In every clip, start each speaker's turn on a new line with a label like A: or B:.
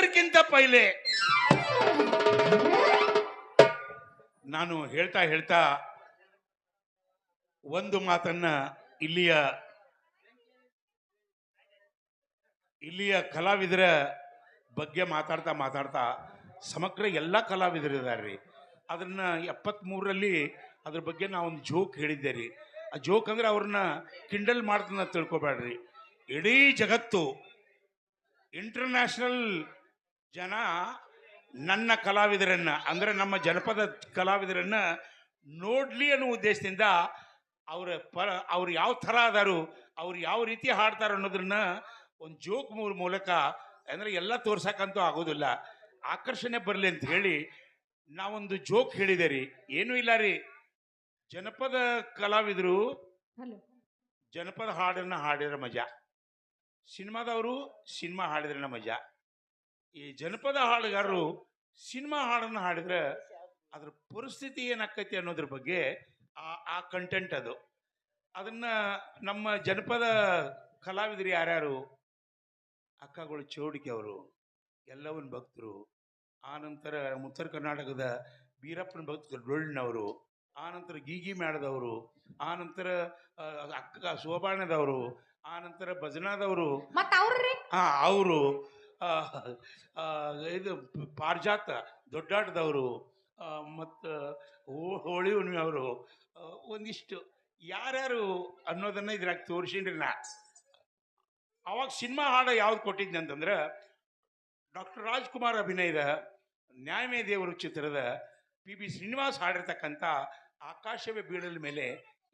A: ಎಲ್ಲದಕ್ಕಿಂತ ಪೈಲೆ. ನಾನು ಹೇಳ್ತಾ ಹೇಳ್ತಾ ಒಂದು ಮಾತನ್ನ ಇಲ್ಲಿಯ ಇಲ್ಲಿಯ ಕಲಾವಿದರ ಬಗ್ಗೆ ಮಾತಾಡ್ತಾ ಮಾತಾಡ್ತಾ ಸಮಗ್ರ ಎಲ್ಲ ಕಲಾವಿದರಿದ್ದಾರೆ ಅದನ್ನ ಎಪ್ಪತ್ತ್ಮೂರರಲ್ಲಿ ಅದ್ರ ಬಗ್ಗೆ ನಾ ಒಂದು ಜೋಕ್ ಹೇಳಿದ್ದೆ ರೀ ಆ ಜೋಕ್ ಅಂದ್ರೆ ಅವ್ರನ್ನ ಕಿಂಡಲ್ ಮಾಡ್ತನ್ನ ತಿಳ್ಕೊಬೇಡ್ರಿ ಇಡೀ ಜಗತ್ತು ಇಂಟರ್ನ್ಯಾಷನಲ್ ಜನ ನನ್ನ ಕಲಾವಿದರನ್ನ ಅಂದ್ರೆ ನಮ್ಮ ಜನಪದ ಕಲಾವಿದರನ್ನ ನೋಡ್ಲಿ ಅನ್ನೋ ಉದ್ದೇಶದಿಂದ ಅವರ ಪರ ಅವ್ರು ಯಾವ ಥರ ಅದಾರು ಅವ್ರು ಯಾವ ರೀತಿ ಹಾಡ್ತಾರ ಅನ್ನೋದನ್ನ ಒಂದು ಜೋಕ್ ಮೂಲ ಮೂಲಕ ಅಂದ್ರೆ ಎಲ್ಲ ತೋರ್ಸಕ್ಕಂತೂ ಆಗೋದಿಲ್ಲ. ಆಕರ್ಷಣೆ ಬರಲಿ ಅಂತ ಹೇಳಿ ನಾವೊಂದು ಜೋಕ್ ಹೇಳಿದೆ ರೀ. ಏನೂ ಇಲ್ಲ ರೀ. ಜನಪದ ಕಲಾವಿದರು ಜನಪದ ಹಾಡನ್ನ ಹಾಡಿದ್ರೆ ಮಜಾ. ಸಿನಿಮಾದವರು ಸಿನಿಮಾ ಹಾಡಿದ್ರೆ ಮಜಾ. ಈ ಜನಪದ ಹಾಡುಗಾರರು ಸಿನಿಮಾ ಹಾಡನ್ನು ಹಾಡಿದ್ರೆ ಅದ್ರ ಪರಿಸ್ಥಿತಿ ಏನಾಕೈತಿ ಅನ್ನೋದ್ರ ಬಗ್ಗೆ ಆ ಆ ಕಂಟೆಂಟ್ ಅದು. ಅದನ್ನ ನಮ್ಮ ಜನಪದ ಕಲಾವಿದರು ಯಾರ್ಯಾರು? ಅಕ್ಕಗಳು ಚೌಡಿಕೆ ಅವರು ಎಲ್ಲವನ್ನ ಭಕ್ತರು ಆನಂತರ ನಂತರ ಉತ್ತರ ಕರ್ನಾಟಕದ ಬೀರಪ್ಪನ ಭಕ್ತರು ಡೊಳ್ಳಿನವರು ಆನಂತರ ಗೀಗಿ ಮೇಳದವರು ಆ ನಂತರ ಅಕ್ಕ ಶೋಭಾಣದವರು ಆನಂತರ ಭಜನಾದವರು.
B: ಮತ್ತ ಅವ್ರಿ
A: ಹಾ ಅವರು. ಇದು ಪಾರಿಜಾತ ದೊಡ್ಡಾಟದವರು ಮತ್ತು ಹೋಳಿ ಹುಣ್ಣಿಮೆ ಅವರು ಒಂದಿಷ್ಟು ಯಾರ್ಯಾರು ಅನ್ನೋದನ್ನು ಇದ್ರಾಗ ತೋರಿಸಿನ್ರಿ ನಾ. ಅವಾಗ ಸಿನಿಮಾ ಹಾಡು ಯಾವ್ದು ಕೊಟ್ಟಿದ್ದೆ ಅಂತಂದ್ರೆ, ಡಾಕ್ಟರ್ ರಾಜ್ಕುಮಾರ್ ಅಭಿನಯದ ನ್ಯಾಯಮೇ ದೇವರು ಚಿತ್ರದ ಪಿ ಬಿ ಶ್ರೀನಿವಾಸ್ ಹಾಡಿರ್ತಕ್ಕಂಥ ಆಕಾಶವೇ ಬೀಳಲ ಮೇಲೆ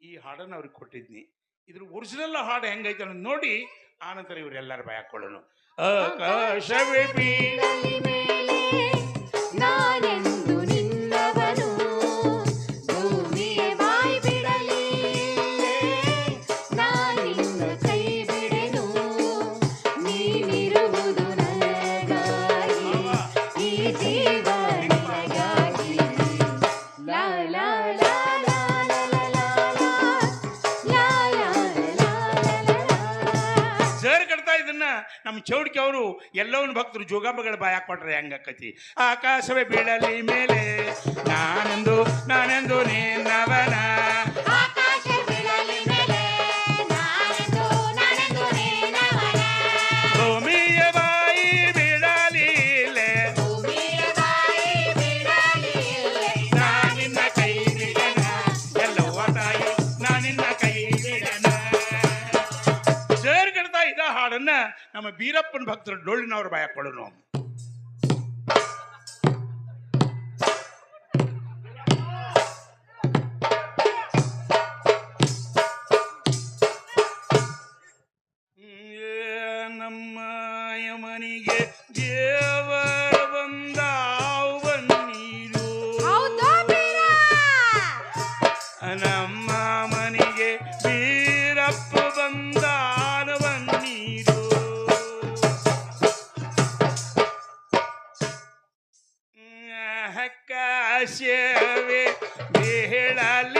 A: ಈ ಹಾಡನ್ನು ಅವ್ರಿಗೆ ಕೊಟ್ಟಿದ್ನಿ. ಇದ್ರ ಒರಿಜಿನಲ್ ಹಾಡು ಹೆಂಗೈತೆ ಅನ್ನೋದು ನೋಡಿ ಆನಂತರ ಇವರೆಲ್ಲರ ಭಯ ಹಾಕೊಳ್ಳೋಣ ಆಕಾಶವೇ ಬೀಳ ಚೌಡಿಕೆ ಅವರು ಎಲ್ಲವನ್ನ ಭಕ್ತರು ಜೋಗಾಂಬಗಳ ಬಾಯ ಕೊಟ್ರೆ ಹೆಂಗಕ್ಕತಿ ಆಕಾಶವೇ ಬೀಳಲಿ ಮೇಲೆ ನಾನೆಂದು ನಾನೆಂದು ನಿನ್ನವನ. ಅದನ್ನ ನಮ್ಮ ಬೀರಪ್ಪನ ಭಕ್ತರು ಡೊಳ್ಳಿನವ್ರು ಭಯ ಕೊಡೋಣ ನಮ್ಮ ಯಮನಿಗೆ ದೇವ ಹಕ್ಕಾಶವೇ ಬೇಳಲಿ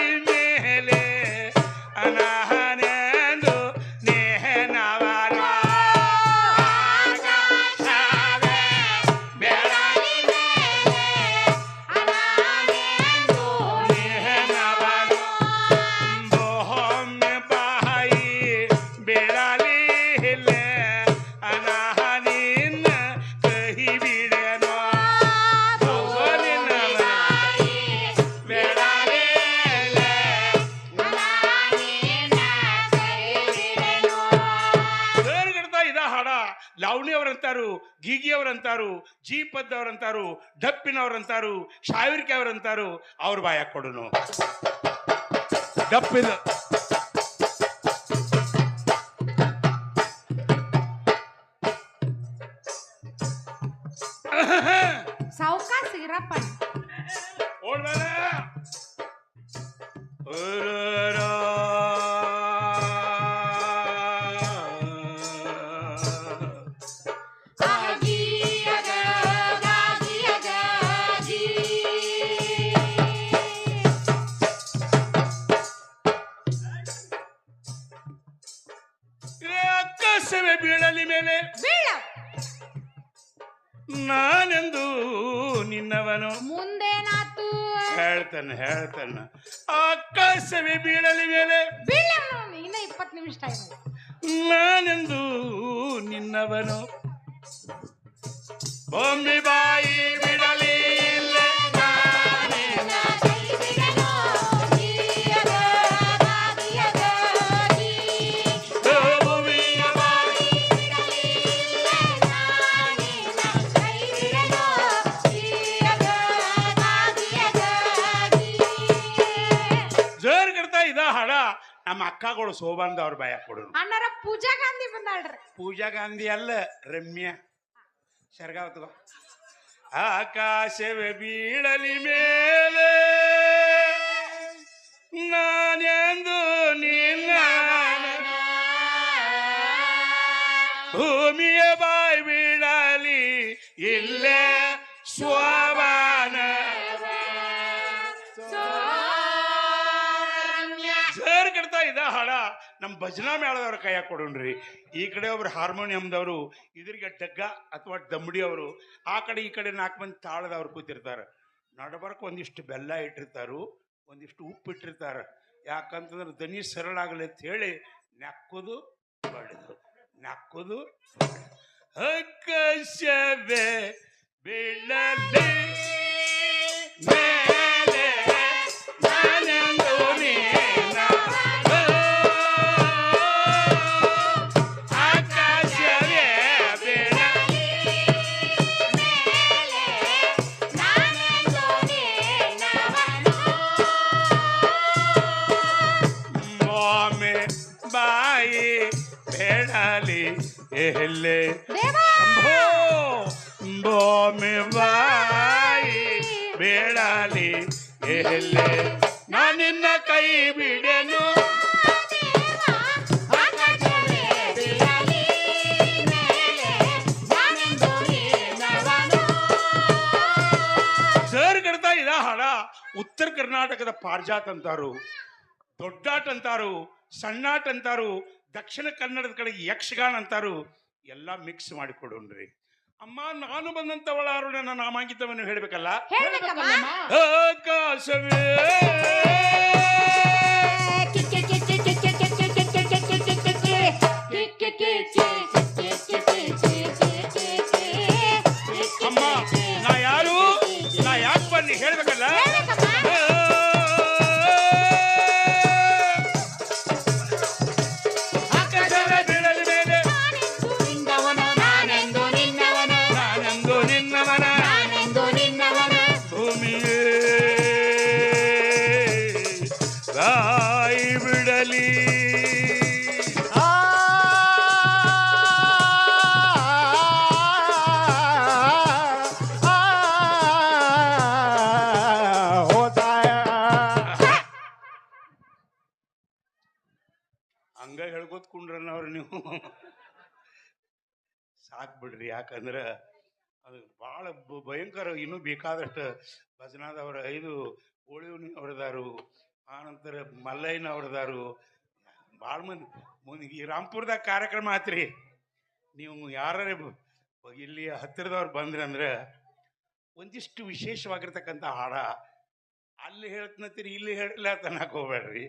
A: ಅವರಂತಾರು ಗೀಗಿ ಅವರಂತಾರು ಜಿ ಪದ್ ಅವರಂತಾರು ಡಪ್ಪಿನವರಂತಾರು ಶಾವಿರ್ಕೆ ಅವರಂತಾರು ಅವ್ರ ಬಾಯ ಕೊಡುನು. ಡಪ್ಪಿನ.
B: ಸಾವುಕಾಸಿರಪ್ಪ ಇರಪ್ಪ
A: ಓಡ್ಬೇಡ.
B: ಮುಂದೇನಾತು
A: ಹೇಳ್ತೇನೆ ಹೇಳ್ತೇನೆ. ಆಕಾಶವೇ ಬೀಳಲಿ ಮೇಲೆ.
B: ಬೀಳ ಇನ್ನ ಇಪ್ಪತ್ತು ನಿಮಿಷ ಟೈಮ್
A: ನಾನೆಂದು ನಿನ್ನವನು. ಬೊಂಬಿ ಬಾಯಿ ಬಿಡಲಿ. ಅಕ್ಕಗಳು ಸೋಬಂದ ಅವ್ರ ಬಾಯ ಕೊಡೋರು
B: ಅಣ್ಣರ ಪೂಜಾ ಗಾಂಧಿ ಬಂದಾಳ್ರಿ.
A: ಪೂಜಾ ಗಾಂಧಿ ಅಲ್ಲ ರಮ್ಯ. ಶರ್ಗಾವತ್ ಆಕಾಶವೇ ಬೀಳಲಿ ಮೇಲೆ ನಾನೆಂದು ನಿನ್ನ ಭೂಮಿಯ ಬಾಯಿ ಬೀಳಲಿ ಇಲ್ಲೇ ಸ್ವಾಭಾನ ಭಜನಾ ಮೇಳದವ್ರ ಕೈಯಾಗ ಕೊಡೋಣ್ರಿ. ಈ ಕಡೆ ಒಬ್ರು ಹಾರ್ಮೋನಿಯಂದವರು, ಇದ್ರಿಗೆ ಡಗ್ಗ ಅಥವಾ ದಮ್ಮಡಿ ಅವರು, ಆ ಕಡೆ ಈ ಕಡೆ ನಾಲ್ಕು ಮಂದಿ ತಾಳದವ್ರು ಕೂತಿರ್ತಾರೆ. ನಡಬರ್ಕ್ ಒಂದಿಷ್ಟು ಬೆಲ್ಲ ಇಟ್ಟಿರ್ತಾರು, ಒಂದಿಷ್ಟು ಉಪ್ಪು ಇಟ್ಟಿರ್ತಾರೆ. ಯಾಕಂತಂದ್ರೆ ದನಿ ಸರಳ ಆಗಲಿ ಅಂತ ಹೇಳಿ ನಕ್ಕುದು ಬಡಿದು, ನಕ್ಕುದು ಆಕಾಶವೇ ಬೀಳಲಿ. ಬೇಡಲಿ ಎಲ್ಲೆ ಭೂಮಿ ಬಾಯಿ ಬೇಡಲಿ ಎಲ್ಲೆ ನಾನಿನ್ನ ಕೈ ಬಿಡೆನು ಇದ ಹಾಡ. ಉತ್ತರ ಕರ್ನಾಟಕದ ಪಾರ್ಜಾತ್ ಅಂತಾರು ದೊಡ್ಡಾಟ್ ಅಂತಾರು ಸಣ್ಣಾಟ್ ಅಂತಾರು ದಕ್ಷಿಣ ಕನ್ನಡದ ಕಡೆ ಯಕ್ಷಗಾನ ಅಂತಾರು ಎಲ್ಲ ಮಿಕ್ಸ್ ಮಾಡಿಕೊಡೋಣ್ರಿ. ಅಮ್ಮ ನಾನು ಬಂದಂತವಳ ನನ್ನ ನಾಮಾಂಕಿತವನ್ನು ಹೇಳಬೇಕಲ್ಲ? ಆಕಾಶವೇ. ಅಮ್ಮ ನಾ ಯಾರು? ನಾ ಯಾಕೆ ಬನ್ನಿ? ಹೇಳ್ಬೇಕಲ್ಲ. ಬಿಡಲಿ ಹಂಗ ಹೇಳ್ಕೊತ್ಕೊಂಡ್ರನ್ನ ಕುಂಡ್ರನ್ನವ್ರು ನೀವು ಸಾಕ್ ಬಿಡ್ರಿ ಯಾಕಂದ್ರ ಅದು ಭಾಳ ಭಯಂಕರ ಇನ್ನೂ ಬೇಕಾದಷ್ಟು ಭಜನಾದವರ ಐದು ಹೋಳಿವನಿ ಅವ್ರದಾರು ಆನಂತರ ಮಲ್ಲಯ್ಯನವ್ರದಾರು ಭಾಳ ಮಂದಿ. ಮುಂದೆ ಈ ರಾಮ್ಪುರದಾಗ ಕಾರ್ಯಕ್ರಮ ಆತ್ರಿ. ನೀವು ಯಾರೇ ಇಲ್ಲಿ ಹತ್ತಿರದವ್ರು ಬಂದ್ರಿ ಅಂದ್ರೆ ಒಂದಿಷ್ಟು ವಿಶೇಷವಾಗಿರ್ತಕ್ಕಂಥ ಹಾಡ, ಅಲ್ಲಿ ಹೇಳ್ತನತ್ತೀರಿ ಇಲ್ಲಿ ಹೇಳಿಲ್ಲ ತನಕ ಹೋಗ್ಬೇಡ್ರಿ.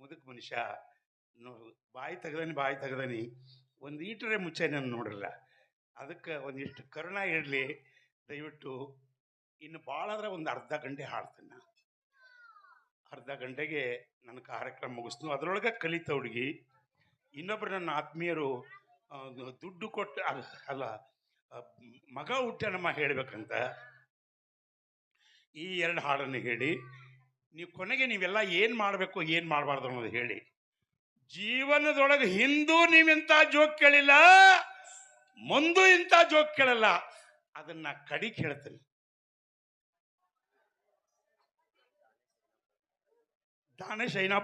A: ಮುದುಕ್ ಮನುಷ್ಯ ಬಾಯಿ ತೆಗ್ದನಿ ಬಾಯಿ ತೆಗ್ದನಿ, ಒಂದು ಈಟರೆ ಮುಚ್ಚೆ ನಾನು ನೋಡಿಲ್ಲ ಅದಕ್ಕೆ ಒಂದಿಷ್ಟು ಕರುಣ ಇರಲಿ, ದಯವಿಟ್ಟು ಇನ್ನು ಭಾಳ ಆದ್ರೆ ಒಂದು ಅರ್ಧ ಗಂಟೆ ಹಾಡ್ತೀನಿ ನಾ. ಅರ್ಧ ಗಂಟೆಗೆ ನನ್ನ ಕಾರ್ಯಕ್ರಮ ಮುಗಿಸ್ತು. ಅದರೊಳಗೆ ಕಲಿತ ಹುಡುಗಿ ಇನ್ನೊಬ್ಬರು ನನ್ನ ಆತ್ಮೀಯರು ದುಡ್ಡು ಕೊಟ್ಟು ಅಲ್ಲ ಮಗ ಹುಟ್ಟನಮ್ಮ ಹೇಳ್ಬೇಕಂತ, ಈ ಎರಡು ಹಾಡನ್ನು ಹೇಳಿ, ನೀವು ಕೊನೆಗೆ ನೀವೆಲ್ಲ ಏನು ಮಾಡಬೇಕು, ಏನು ಮಾಡಬಾರ್ದು ಅನ್ನೋದು ಹೇಳಿ. ಜೀವನದೊಳಗೆ ಹಿಂದೂ ನೀವೆಂತ ಜೋಕ್ ಕೇಳಿಲ್ಲ, ಮುಂದೂ ಇಂಥ ಜೋಕ್ ಕೇಳಲ್ಲ, ಅದನ್ನ ಕಡಿ ಕೇಳ್ತೀನಿ 他那谁呢？